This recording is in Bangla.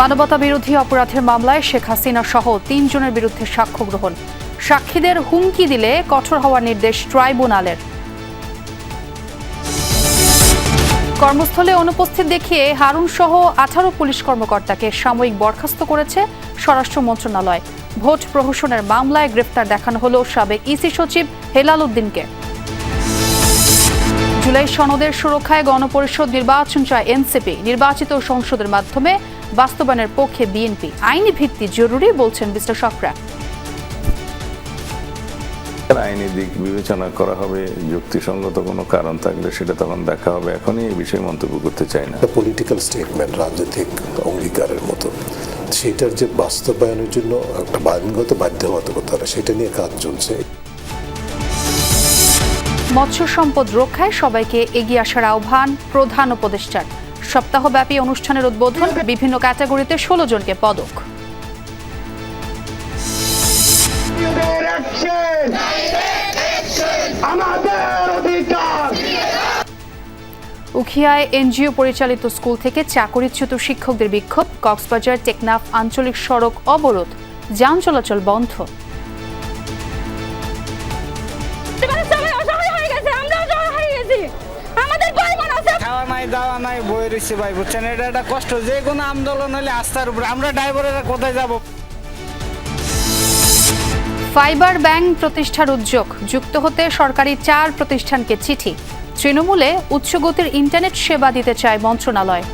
মানবতা বিরোধী অপরাধের মামলায় শেখ হাসিনা সহ তিনজনের বিরুদ্ধে সাক্ষ্য গ্রহণ। সাক্ষীদের হুমকি দিলে কঠোর হওয়ার নির্দেশ ট্রাইব্যুনালের। কর্মস্থলে অনুপস্থিত দেখিয়ে হারুন সহ আঠারো পুলিশ কর্মকর্তাকে সাময়িক বরখাস্ত করেছে স্বরাষ্ট্র মন্ত্রণালয়। ভোট প্রহসনের মামলায় গ্রেফতার দেখানো হল সাবেক ইসি সচিব হেলাল উদ্দিনকে। জুলাই সনদের সুরক্ষায় গণপরিষদ নির্বাচন চায় এনসিপি। নির্বাচিত সংসদের মাধ্যমে বাস্তবায়নের পক্ষে বিএনপি আইনি ভিত্তি জরুরি বলছেন বিশ্লেষকরা আইনি দিক বিবেচনা করা হবে যুক্তিসঙ্গত কোনো কারণ থাকলে সেটা তখন দেখা হবে। এখনই এই বিষয়ে মন্তব্য করতে চাই না। পলিটিক্যাল স্টেটমেন্ট রাজনৈতিক অঙ্গীকারের মতো। সেটার যে বাস্তবায়নের জন্য একটা আইনগত বাধ্যবাধকতা সেটা নিয়ে কাজ চলছে। মৎস্য সম্পদ রক্ষায় সবাইকে এগিয়ে আসার আহ্বান প্রধান উপদেষ্টার। সপ্তাহব্যাপী অনুষ্ঠানের উদ্বোধন বিভিন্ন ক্যাটাগরিতে ষোলো জনকে পদক। উখিয়ায় এনজিও পরিচালিত স্কুল থেকে চাকরিচ্যুত শিক্ষকদের বিক্ষোভ, কক্সবাজার টেকনাফ আঞ্চলিক সড়ক অবরোধ, যান চলাচল বন্ধ। দাওয়া নাই বই রয়েছে ভাই বুঝছেন এটা একটা কষ্ট যে কোনো আন্দোলন হলে আস্থার উপরে। আমরা ড্রাইভারেরা কোথায় যাব? ফাইবার ব্যাংক প্রতিষ্ঠার উদ্যোগ, যুক্ত হতে সরকারি চার প্রতিষ্ঠানকে চিঠি। তৃণমূলে উচ্চগতির ইন্টারনেট সেবা দিতে চায় মন্ত্রণালয়।